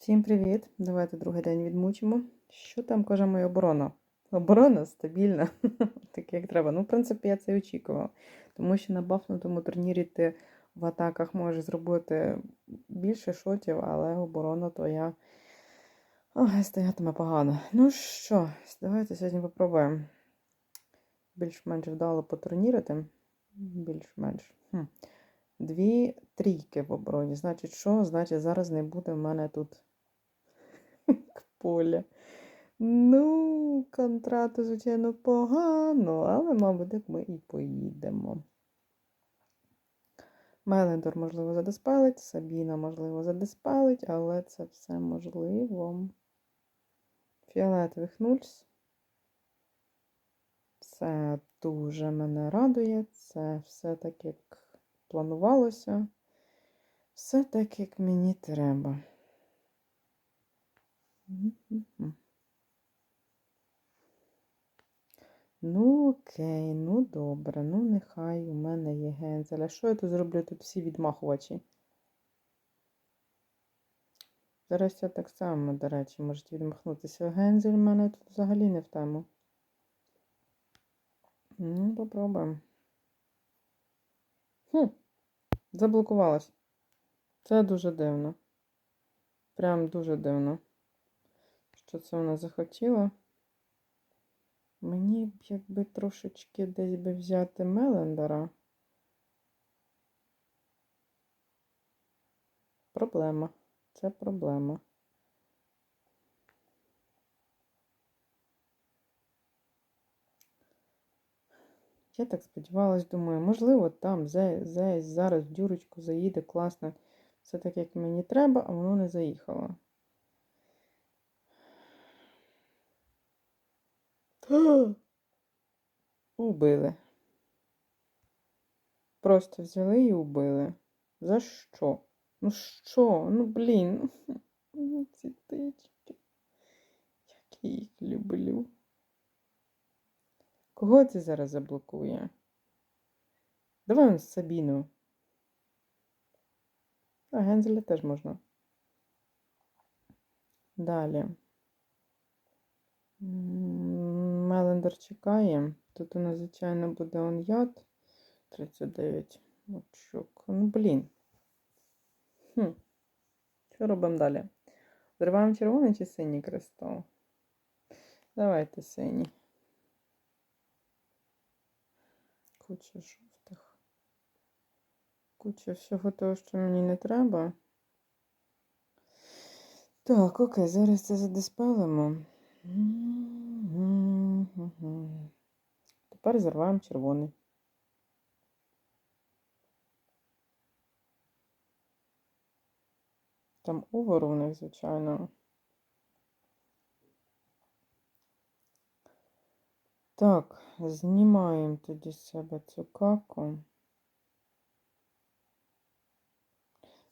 Всім привіт! Давайте другий день відмучимо. Що там каже моя оборона? Оборона стабільна, так як треба. Ну, в принципі, я це очікувала. Тому що на бафнутому турнірі ти в атаках можеш зробити більше шотів, але оборона твоя Ой, стоятиме погано. Ну що, давайте сьогодні попробуємо більш-менш вдало потурнірити. Більш-менш. Дві трійки в обороні. Значить, що? Значить, зараз не буде в мене тут поля. Ну, контрати, звичайно, погано, але, мабуть, ми і поїдемо. Мелендор, можливо, задиспелить, Сабіна, можливо, задиспелить, але це все можливо. Фіолетових нульс. Це дуже мене радує. Це все так, як планувалося. Все так, як мені треба. Ну, окей, ну добре, ну нехай у мене є гензель. А що я тут зроблю? Тут всі відмахувачі. Зараз я так само, до речі, можуть відмахнутися. Гензель в мене тут взагалі не в тему. Ну, попробуємо. Хм, заблокувалась. Це дуже дивно. Прям дуже дивно. Що це вона захотіла? Мені б якби трошечки десь би взяти Мелендера. Проблема. Це проблема. Я так сподівалась, думаю, можливо, там зараз дюрочку заїде класно. Все так, як мені треба, а воно не заїхало. Убили. Просто взяли і убили. За що? Ну що? Ну, блін. Ці тички. Як я їх люблю. Кого це зараз заблокує? Давай он Сабіну. А Гензеля теж можна. Далі. Мелендер чекає. Тут у нас, звичайно, буде он яд. 39 очок. Ну, блін. Хм. Що робимо далі? Зриваємо червоний чи синій кристал? Давайте синій. Куча жовтих. Куча всього того, що мені не треба. Так, окей, зараз це задиспелимо. Тепер зриваємо червоний. Там овер у них, звичайно. Так, знімаємо тоді з себе цю каку.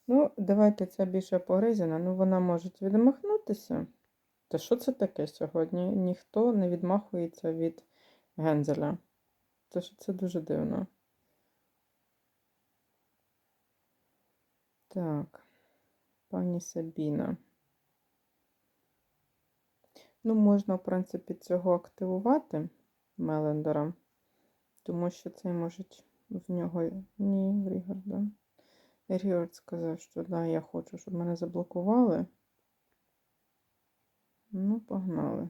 Ну, давайте це більше погризена. Ну, вона може відмахнутися. Та що це таке сьогодні? Ніхто не відмахується від гензеля. Це це дуже дивно. Так, пані Сабіна. Ну, можна, в принципі, цього активувати Мелендера, тому що цей може в нього ні, в Рігарда. Рігард сказав, що да, я хочу, щоб мене заблокували. Ну, погнали.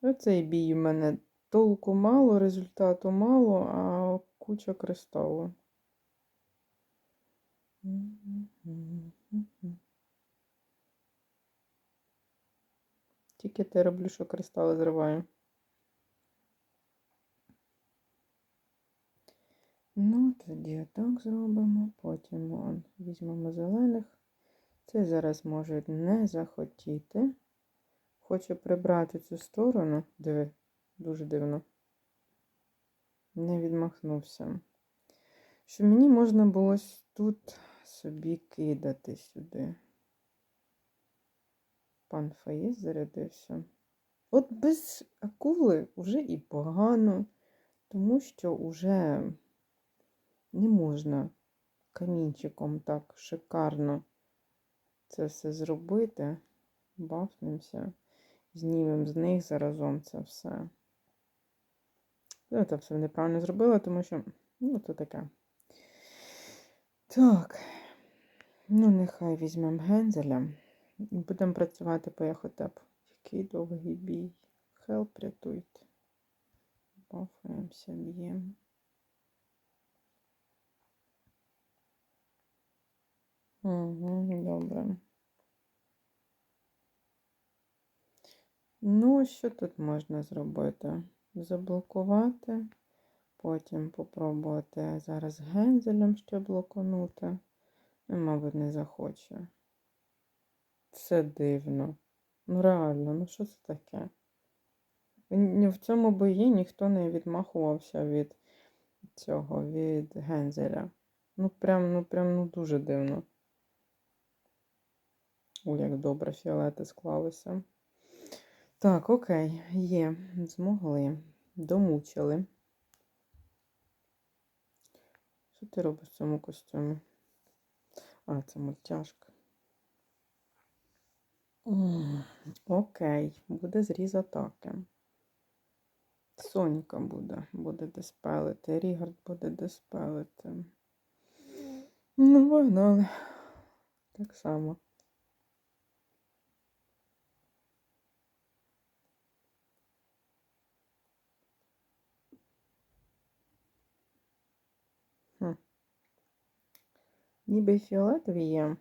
Оцей бій у мене толку мало, результату мало, а куча кристалу. Тільки те роблю, що кристали зриваю. Ну, тоді так зробимо. Потім он, візьмемо зелених. Це зараз може не захотіти. Хочу прибрати цю сторону. Диви, дуже дивно. Не відмахнувся. Що мені можна було тут собі кидати сюди. Пан Фаїс зарядився. От без акули вже і погано, тому що вже не можна камінчиком так шикарно це все зробити. Бафнемося. Знімемо з них заразом це все. Я це все неправильно зробила, тому що, ну, то таке. Так. Ну, нехай візьмемо гензеля. Будемо працювати по ехотепу. Який довгий бій. Хелп рятуйте. Бафаємося, б'ємо. Угу, добре. Ну, що тут можна зробити? Заблокувати, потім попробувати зараз гензелем ще блоканути. Ну, мабуть, не захоче. Це дивно. Ну, реально, ну що це таке? В цьому бої ніхто не відмахувався від цього, від гензеля. Ну, прям, ну, прям, ну, дуже дивно. О, як добре фіолети склалися. Так, окей, є. Змогли. Домучили. Що ти робиш в цьому костюмі? А, це мультяшка. Окей, буде зріз атаки. Сонька буде, буде диспелити. Рігард буде диспелити. Ну, погнали. Так само. Хм. Ніби фіолетові є.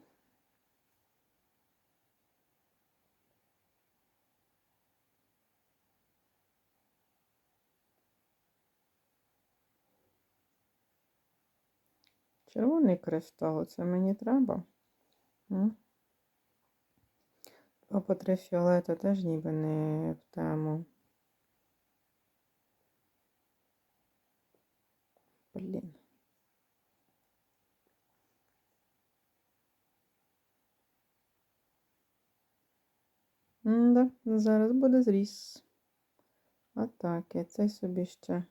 Червоний кристал, це мені треба. Два по три фіолета теж ніби не в тему. Блін. Да, зараз буде зріз. я Цей собі ще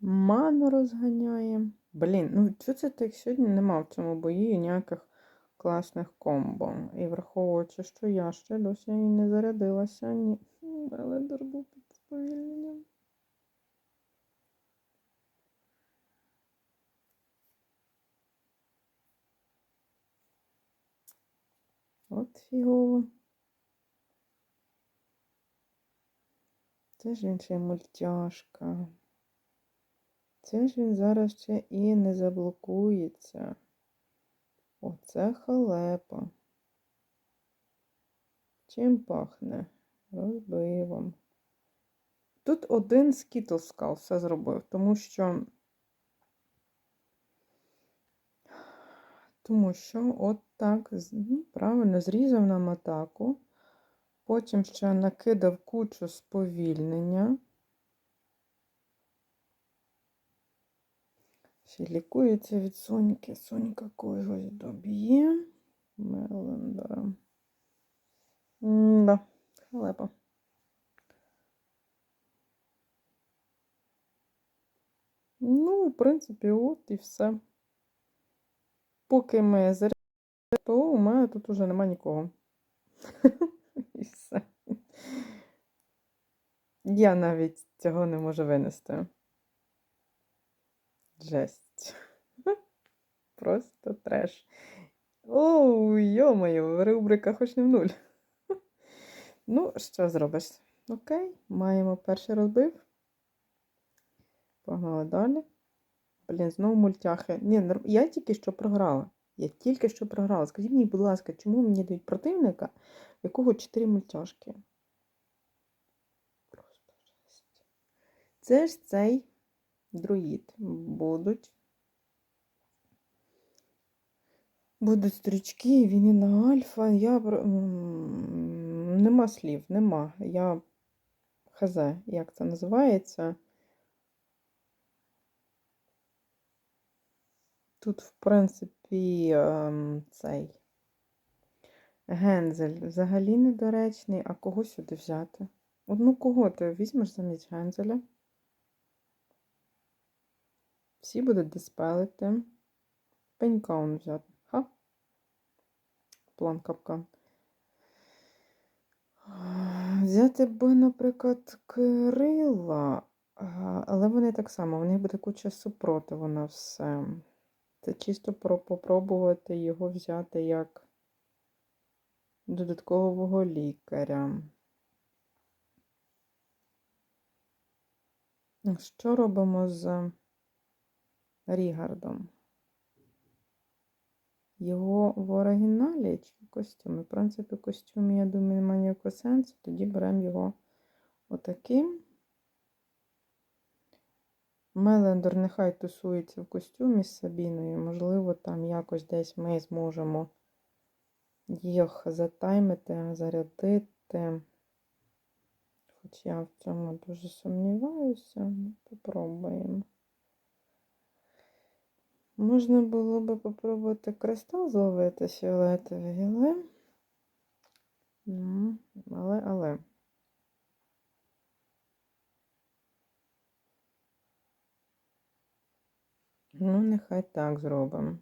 ману розганяє. Блін, ну що це так сьогодні нема в цьому бої ніяких класних комбо. І враховуючи, що я ще досі не зарядилася, ні. Белендер був під сповільненням. От фігово. Це ж він ще мультяшка. Це ж він зараз ще і не заблокується. Оце халепа. Чим пахне? Розбивом. Тут один скітлскал все зробив, тому що. Тому що от так, ну, правильно, зрізав нам атаку. Потім ще накидав кучу сповільнення. Ще лікується від Соньки. Сонька когось доб'є. Мелендера. Да, халепа. Ну, в принципі, от і все. Поки ми зарядили, то у мене тут уже нема нікого. І все. Я навіть цього не можу винести. Жесть. Просто треш. Оу, йо-моє, рубрика хоч не в нуль. Ну, що зробиш? Окей, маємо перший розбив. Погнали далі. Блін, знову мультяхи. Ні, я тільки що програла. Я тільки що програла. Скажіть мені, будь ласка, чому мені дають противника, в якого 4 мультяшки? Просто жесть. Це ж цей друїд. Будуть. Будуть стрічки, він і на альфа. Я нема слів, нема. Я хз, як це називається. Тут, в принципі, ем, цей гензель взагалі недоречний, а кого сюди взяти? Одну кого ти візьмеш замість гензеля? Всі будуть диспелити. Пенька он взяти. Ха. план капкан. Взяти би, наприклад, Кирила, але вони так само, в них буде куча супротиву на все. Це чисто про попробувати його взяти як додаткового лікаря. Що робимо з Рігардом? Його в оригіналі чи в костюмі? В принципі, в костюмі, я думаю, немає ніякого сенсу. Тоді беремо його отаким. Мелендор нехай тусується в костюмі з Сабіною. Можливо, там якось десь ми зможемо їх затаймити, зарядити. Хоч я в цьому дуже сумніваюся. Ну, Попробуємо. Можна було би попробувати кристал зловити фіолетовий, але. Ну, але, але. Ну, нехай так зробимо.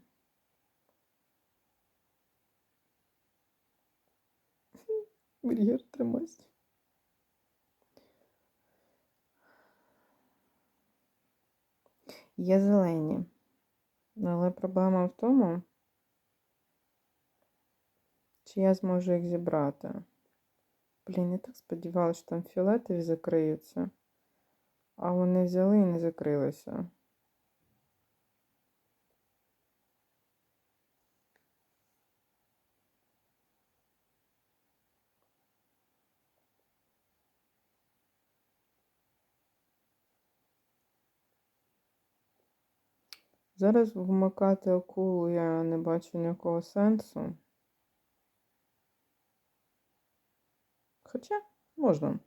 Брігер, тримайся. Є зелені. Але проблема в тому, чи я зможу їх зібрати. Блін, я так сподівалася, що там фіолетові закриються. А вони взяли і не закрилися. Зараз вмикати акулу я не бачу ніякого сенсу. Хоча можна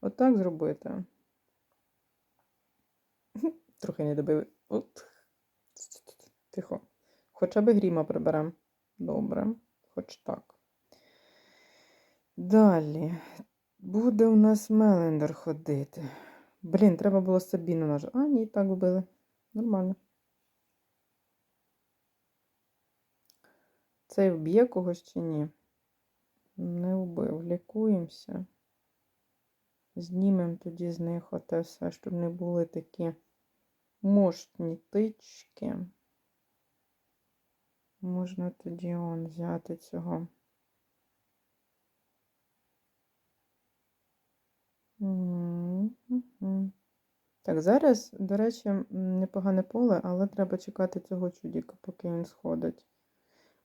отак зробити. Трохи не добили. От. Тихо. Хоча б гріма приберемо. Добре, хоч так. Далі. Буде у нас Мелендер ходити. Блін, треба було Сабіну нажати. А, ні, так вбили. Нормально. Цей вб'є когось чи ні? Не вбив. Лікуємося. Знімемо тоді з них оте все, щоб не були такі мощні тички. Можна тоді он взяти цього. Так, зараз, до речі, непогане поле, але треба чекати цього чудіка, поки він сходить.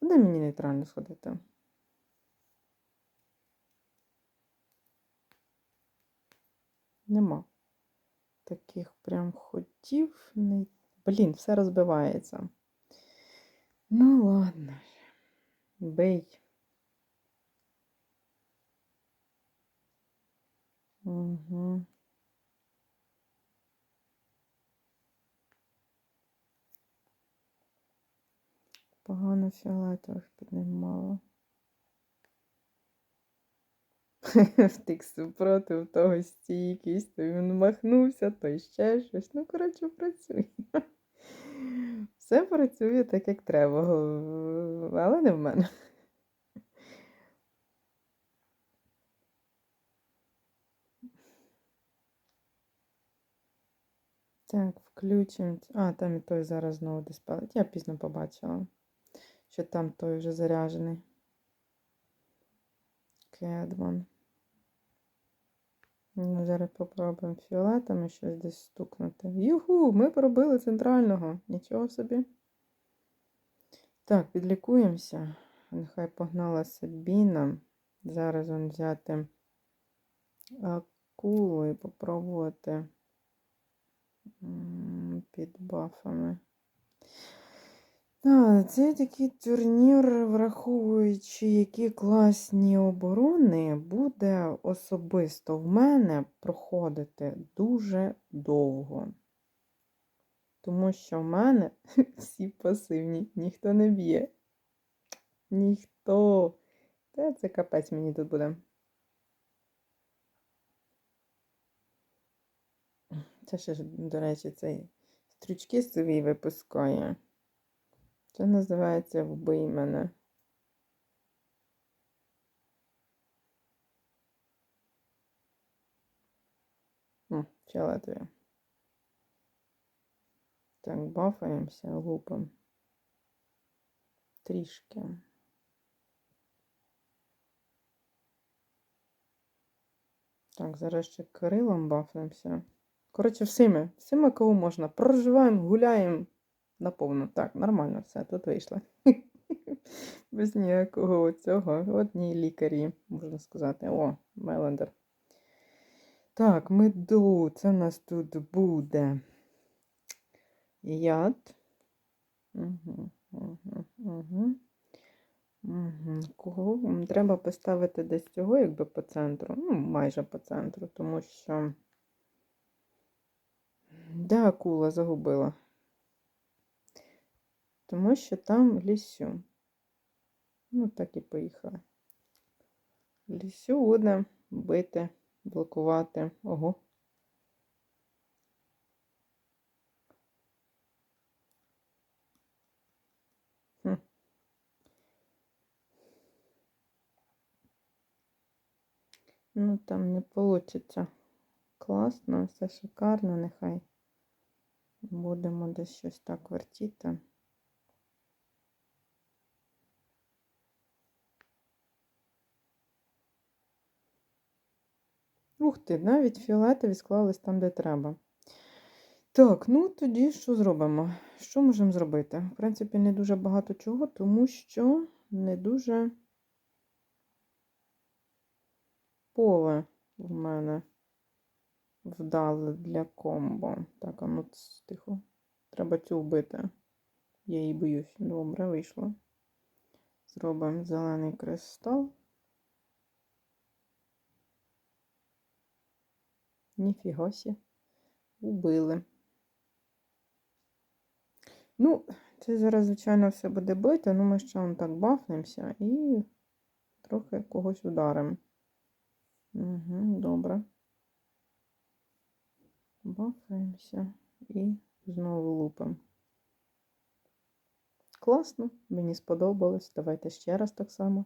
Де мені нейтрально сходити? Нема. Таких прям ходів. Блін, все розбивається. Ну, ладно. Бей. Угу. Погано фіолетових піднімало. Втик супротив того стійкість, то він махнувся, то ще щось. Ну, коротше, працює. Все працює так, як треба, але не в мене. Так, включимо. А, там і той зараз знову диспелить. Я пізно побачила, що там той вже заряджений. Кедман. Ну, зараз попробуємо фіолетами щось десь стукнути. Юху, ми пробили центрального. Нічого собі. Так, підлікуємося. Нехай погнала Сабіна. Зараз он взяти акулу і попробувати під бафами. Так, це такий турнір, враховуючи, які класні оборони, буде особисто в мене проходити дуже довго. Тому що в мене всі пасивні, ніхто не б'є. Ніхто. Та це капець мені тут буде. Це ще до речі, цей стрічки свій випускає. Це називається вбий мене. О, ще Латвія. Так, бафаємося лупом. Трішки. Так, зараз ще Кирилом бафнемося. Коротше, всіми, всіми, кого можна. Проживаємо, гуляємо наповну. Так, нормально все, тут вийшло. Без ніякого цього. Одні лікарі, можна сказати. О, Мелендер. Так, меду. Це в нас тут буде яд. Угу, угу, угу. Угу. Кого треба поставити десь цього, якби по центру, ну, майже по центру, тому що. Де акула загубила? Тому що там лісю. Ну, так і поїхали. Лісю буде бити, блокувати. Ого. Ну, там не вийде. Класно, все шикарно, нехай. Будемо десь щось так вертіти. Ух ти, навіть фіолетові склались там, де треба. Так, ну тоді що зробимо? Що можемо зробити? В принципі, не дуже багато чого, тому що не дуже поле в мене вдале для комбо. Так, а ну тихо. Треба цю вбити. Я її боюсь. Добре, вийшло. Зробимо зелений кристал. Ніфіга сі. Убили. Ну, це зараз, звичайно, все буде бити, ну ми ще он так бафнемося і трохи когось ударимо. Угу, добре. Бафаємося і знову лупимо. Класно, мені сподобалось. Давайте ще раз так само.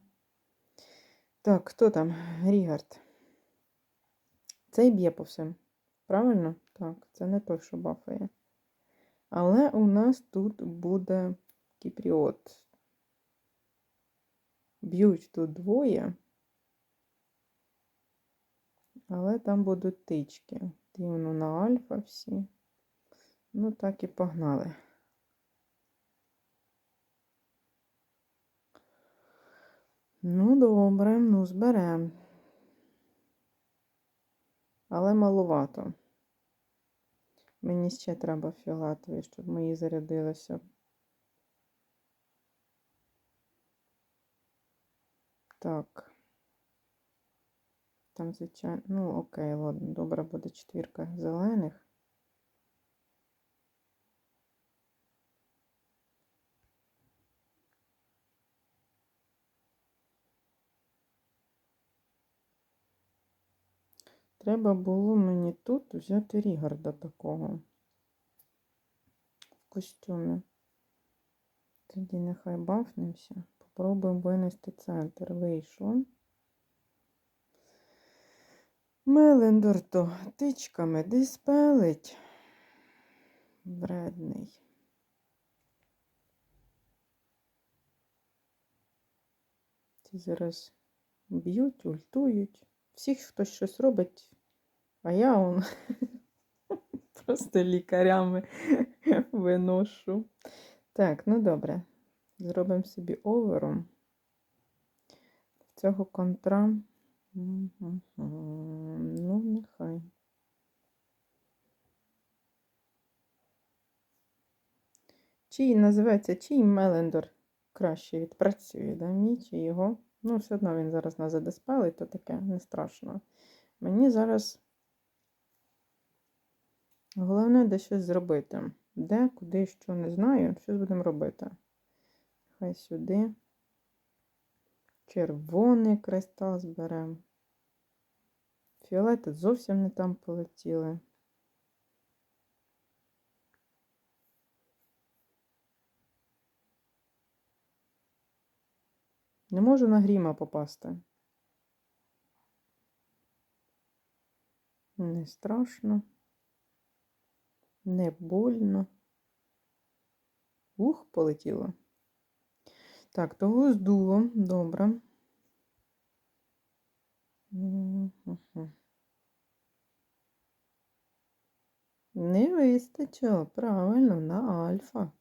Так, хто там? Рігард. Цей б'є по всім. Правильно? Так, це не той, що бафає. Але у нас тут буде кіпріот. Б'ють тут двоє. Але там будуть тички. Рівно на альфа всі. Ну, так і погнали. Ну, добре, ну, зберемо. Але маловато. Мені ще треба фіолетові, щоб мої зарядилися. Так. Там, звичайно, ну, окей, ладно, добре буде четвірка зелених. Треба було мені тут взяти Рігарда такого в костюмі. Тоді нехай бафнемося. Попробуємо винести центр. Вийшло. Мелендор то тичками диспелить. Бредний. Ці зараз б'ють, ультують. Всіх хтось щось робить, а я он просто лікарями виношу. Так, ну добре. Зробимо собі овером. Цього контра. Ну, нехай. Чий називається чий Мелендор краще відпрацює, да? мій чи його? Ну, все одно він зараз нас задеспелить, то таке не страшно. Мені зараз головне де щось зробити. Де, куди, що, не знаю. Щось будемо робити. Хай сюди. Червоний кристал зберемо. Фіолети зовсім не там полетіли. Не можу на гріма попасти. Не страшно. Не больно. Ух, полетіло. Так, того здуло. Добре. Не вистачило, правильно, на альфа.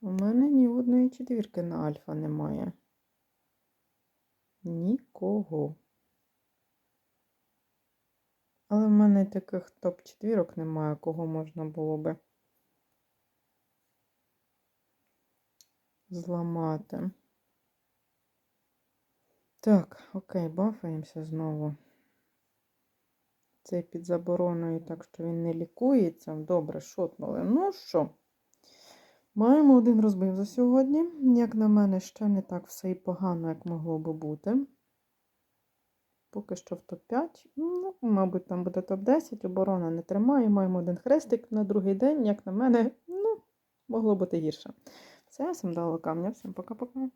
У мене ні одної четвірки на альфа немає. Нікого. Але в мене таких топ-четвірок немає, кого можна було би зламати. Так, окей, бафаємося знову. Цей під забороною, так що він не лікується. Добре, шотнули. Ну що, маємо один розбив за сьогодні. Як на мене, ще не так все і погано, як могло би бути. Поки що в топ-5. Ну, мабуть, там буде топ-10. Оборона не тримає. Маємо один хрестик на другий день, як на мене, ну, могло бути гірше. Все, всім дало камня, всім пока-пока.